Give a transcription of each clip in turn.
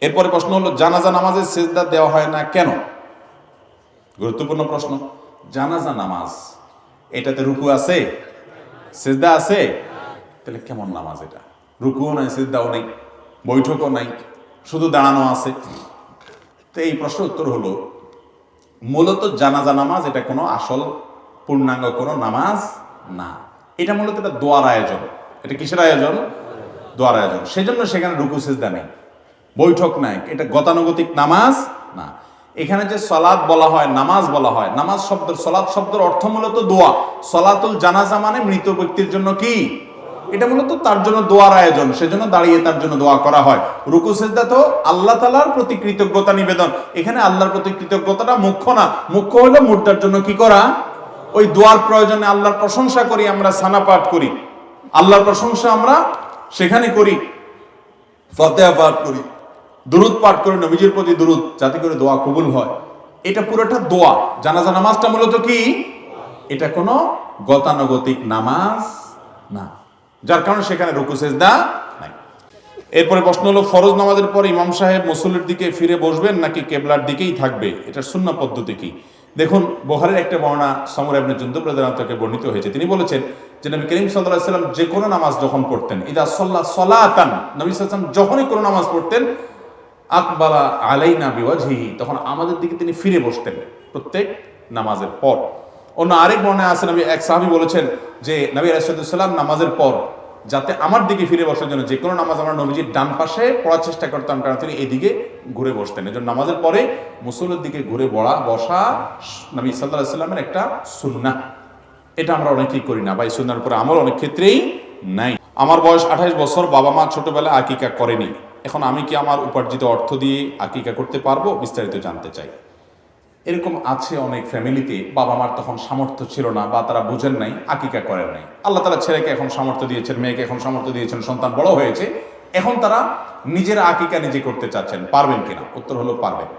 এরপরে প্রশ্ন হলো, জানাজা নামাজে সেজদা দেওয়া হয় না কেন? গুরুত্বপূর্ণ প্রশ্ন। জানাজা নামাজ, এটাতে রুকু আছে? সেজদা আছে? তাহলে কেমন নামাজ এটা? রুকুও নাই, সেজদাও নেই, বৈঠকও নাই, শুধু দাঁড়ানো আছে? তো এই প্রশ্ন উত্তর হলো, মূলত জানাজা নামাজ এটা কোনো আসল পূর্ণাঙ্গ কোনো নামাজ না। এটা মূলত এটা দোয়ার আয়োজন। এটা কিসের আয়োজন? দোয়ার আয়োজন। সেই জন্য সেখানে রুকু, সেজদা নেই। বৈঠক নাই। এটা গতানুগতিক নামাজ না। এখানে যে সলাদ বলা হয়, নামাজ বলা হয়, নামাজ শব্দ সলাদ শব্দের অর্থ মূলত দোয়া। সলাতুল জানাজা মানে মৃত ব্যক্তির জন্য কি? এটা মূলত তার জন্য দোয়ার আয়োজন, সেজন্য দাঁড়িয়ে তার জন্য দোয়া করা হয়। রুকু, সেজদা তো আল্লাহ তালার প্রতি কৃতজ্ঞতা নিবেদন। এখানে আল্লাহর প্রতি কৃতজ্ঞতাটা মুখ্য না। মুখ্য হলো মুদ্রার জন্য কি করা? ওই দোয়ার প্রয়োজনে আল্লাহর প্রশংসা করি, আমরা সানা পাঠ করি। আল্লাহর প্রশংসা আমরা সেখানে করি। ফতেহা পাঠ করি। দুরুদ পাঠ করে নবীজির প্রতি দুরুদ, যাতে করে দোয়া কবুল হয়। এটা পুরোটা দোয়া। জানাজা নামাজটা মূলত কি? এটা কোনো গতানুগতিক নামাজ না। যার কারণে সেখানে রুকু, সেজদা নাই। এরপরে প্রশ্ন হলো, ফরজ নামাজের পর ইমাম সাহেব মুসল্লির দিকে ফিরে বসবেন নাকি কেবলার দিকেই থাকবে? এটার শূন্য পদ্ধতি কি? দেখুন বোহারের একটা বর্ণনা সমর আবনে থেকে বর্ণিত হয়েছে। তিনি বলেছেন যে নবী করিম আলাইহি সাল্লাম যে কোনো নামাজ যখন পড়তেন, ইদা সাল্লা সলাতান, নবী সাল্লাম যখনই কোনো নামাজ পড়তেন আকবালা আলাইনা বিওয়াজহি তখন আমাদের দিকে তিনি ফিরে বসতেন প্রত্যেক নামাজের পর। অন্য আরেক বর্ণায় আছে, নবী এক সাহাবী বলেছেন যে, নবী রাশিদুল্লাম নামাজের পর যাতে আমার দিকে ফিরে বসার জন্য যে কোনো নামাজ আমরা নবীজির ডান পাশে পড়ার চেষ্টা করতাম, কারণ তিনি এদিকে ঘুরে বসতেন। এই জন্য নামাজের পরে মুসল্লির দিকে ঘুরে বড়া বসা নবী সাল্লাহ একটা সুন্না এটা আমরা অনেকেই করি না, বা এই সুন্নার উপরে আমল অনেক ক্ষেত্রেই নাই। আমার বয়স আঠাইশ বছর, বাবা মা ছোটবেলায় আকিকা করেনি। এখন আমি কি আমার উপার্জিত অর্থ দিয়ে আকিকা করতে পারব বিস্তারিত জানতে চাই। এরকম আছে অনেক ফ্যামিলিতে বাবা মার তখন সামর্থ্য ছিল না বা তারা বুঝেন নাই আকিকা করেন নাই। আল্লাহ তালা ছেলেকে এখন সামর্থ্য দিয়েছেন, মেয়েকে এখন সামর্থ্য দিয়েছেন, সন্তান বড় হয়েছে। এখন তারা নিজের আকিকা নিজে করতে চাচ্ছেন, পারবেন কিনা? উত্তর হলো পারবেন।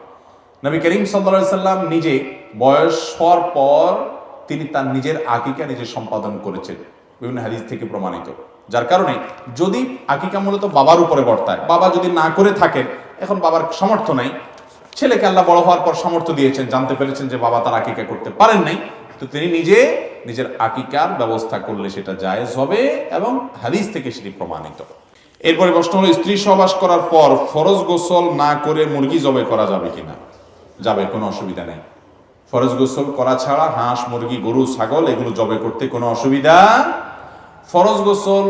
নবী করিম সাল্লা সাল্লাম নিজে বয়স হওয়ার পর তিনি তার নিজের আকিকা নিজে সম্পাদন করেছেন। বিভিন্ন হাদিস থেকে প্রমাণিত। যার কারণে যদি আকিকা মূলত বাবার উপরে বর্তায়, বাবা যদি না করে থাকেন এখন বাবার সামর্থ্য নাই। ছেলেকে আল্লাহ বড় হওয়ার পর সামর্থ্য দিয়েছেন, জানতে পেরেছেন যে বাবা তার আকিকা করতে পারেন নাই। তো তিনি নিজে নিজের আকিকার ব্যবস্থা করলে সেটা জায়েজ হবে এবং হাদিস থেকে সেটি প্রমাণিত। এরপরে প্রশ্ন হলো, স্ত্রী সহবাস করার পর ফরজ গোসল না করে মুরগি জবে করা যাবে কিনা? যাবে, কোনো অসুবিধা নেই। ফরজ গোসল করা ছাড়া হাঁস, মুরগি, গরু, ছাগল এগুলো জবে করতে কোনো অসুবিধা ফরজ গোসল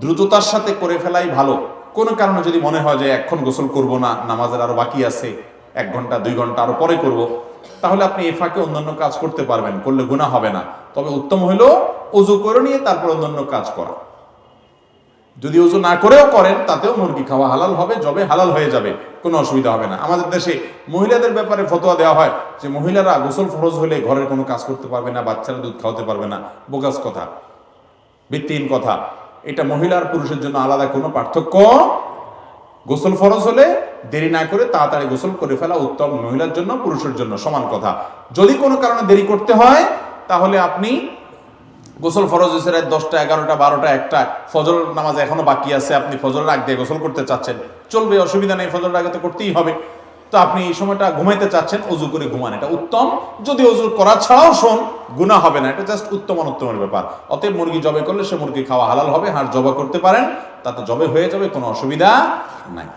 দ্রুততার সাথে করে ফেলাই ভালো। কোনো কারণে যদি মনে হয় যে এখন গোসল করব না, নামাজের আরও বাকি আছে, এক ঘণ্টা, দুই ঘণ্টা আরও পরে করব, তাহলে আপনি এ ফাঁকে অন্যান্য কাজ করতে পারবেন, করলে গুণা হবে না। তবে উত্তম হলো উজু করে নিয়ে তারপর অন্যান্য কাজ করা। যদি উজু না করেও করেন, তাতেও মুরগি খাওয়া হালাল হবে জবে হালাল হয়ে যাবে, কোনো অসুবিধা হবে না। আমাদের দেশে মহিলাদের ব্যাপারে ফতোয়া দেওয়া হয় যে মহিলারা গোসল ফরজ হলে ঘরের কোনো কাজ করতে পারবে না, বাচ্চারা দুধ খাওয়াতে পারবে না, বোগাস কথা। ভিত্তিহীন কথা। এটা মহিলা আর পুরুষের জন্য আলাদা কোনো পার্থক্য গোসল ফরজ হলে দেরি না করে তাড়াতাড়ি গোসল করে ফেলা উত্তম মহিলার জন্য, পুরুষের জন্য সমান কথা। যদি কোনো কারণে দেরি করতে হয়, তাহলে আপনি গোসল ফরজ রাত দশটা, এগারোটা, বারোটা, একটা। ফজর নামাজ এখনও বাকি আছে, আপনি ফজরের আগ দিয়ে গোসল করতে চাচ্ছেন। চলবে, অসুবিধা নেই, ফজরের আগে তো করতেই হবে। তো আপনি এই সময়টা ঘুমাইতে চাচ্ছেন অজু করে ঘুমান। এটা উত্তম। যদি অজু করা ছাড়াও শোন গুণা হবে না। এটা জাস্ট উত্তম অনুত্তমের ব্যাপার। অতএব মুরগি জবে করলে সে মুরগি খাওয়া হালাল হবে, হাড় জবা করতে পারেন, তাতে জবে হয়ে যাবে, কোনো অসুবিধা নাই।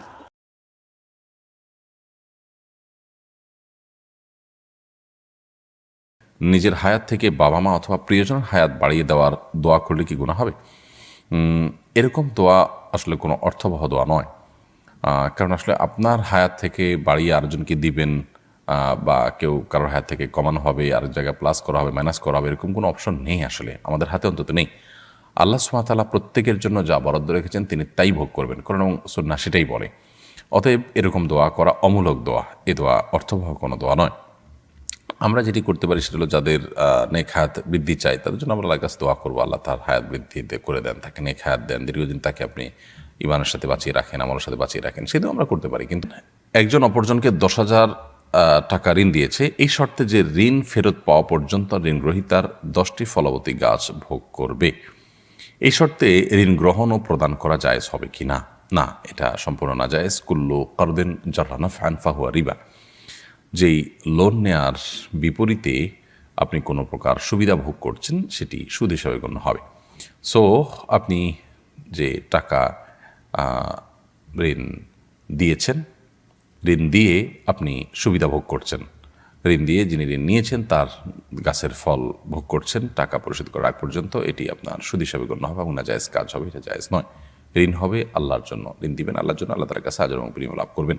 নিজের হায়াত থেকে বাবা মা অথবা প্রিয়জনের হায়াত বাড়িয়ে দেওয়ার দোয়া করলে কি গুণা হবে? এরকম দোয়া আসলে কোনো অর্থবহ দোয়া নয়। কারণ আসলে আপনার হায়াত থেকে বাড়িয়ে আরেকজনকে দিবেন বা কেউ কারোর হায়াত থেকে কমানো হবে, আরেক জায়গায় প্লাস করা হবে মাইনাস করা হবে, এরকম কোনো অপশন নেই আসলে। আমাদের হাতে অন্তত নেই। আল্লাহ সুমাতালা প্রত্যেকের জন্য যা বরাদ্দ রেখেছেন, তিনি তাই ভোগ করবেন। কারণ সুন্না সেটাই বলে। অতএব এরকম দোয়া করা অমূলক দোয়া। এ দোয়া অর্থবহ কোনো দোয়া নয়। আমরা যেটি করতে পারি সেটা হলো যাদের নেক হায়াত বৃদ্ধি চাই তাদের জন্য আমরা আল্লাহর কাছে দোয়া করব। আল্লাহ তার হায়াত বৃদ্ধি করে দেন, তাকে নেক হায়াত দেন। দীর্ঘদিন তাকে আপনি ইমানের সাথে বাঁচিয়ে রাখেন আমার সাথে বাঁচিয়ে রাখেন, সেটাও আমরা করতে পারি। কিন্তু একজন অপরজনকে দশ হাজার টাকা ঋণ দিয়েছে, এই শর্তে যে ঋণ ফেরত পাওয়া পর্যন্ত ঋণ গ্রহীতার দশটি ফলবতী গাছ ভোগ করবে। এই শর্তে ঋণ গ্রহণ ও প্রদান করা জায়েজ হবে কি না? না, এটা সম্পূর্ণ না যায় কুল্লু করদিন জারানা ফ্যান ফাহুয়া রিবা। যেই লোন নেয়ার বিপরীতে আপনি কোনো প্রকার সুবিধা ভোগ করছেন, সেটি সুদ হিসাবে গণ্য হবে। সো, আপনি যে টাকা ঋণ দিয়েছেন। ঋণ দিয়ে আপনি সুবিধা ভোগ করছেন। ঋণ দিয়ে যিনি ঋণ নিয়েছেন, তার গাছের ফল ভোগ করছেন, টাকা পরিশোধ করার আগ পর্যন্ত এটি আপনার সুদ হিসাবে গণ্য হবে এবং না জায়জ কাজ হবে, এটা জায়জ নয়। ঋণ হবে আল্লাহর জন্য। ঋণ দিবেন আল্লাহর জন্য, আল্লাহ তার কাছে আজ এবং প্রিয় লাভ করবেন।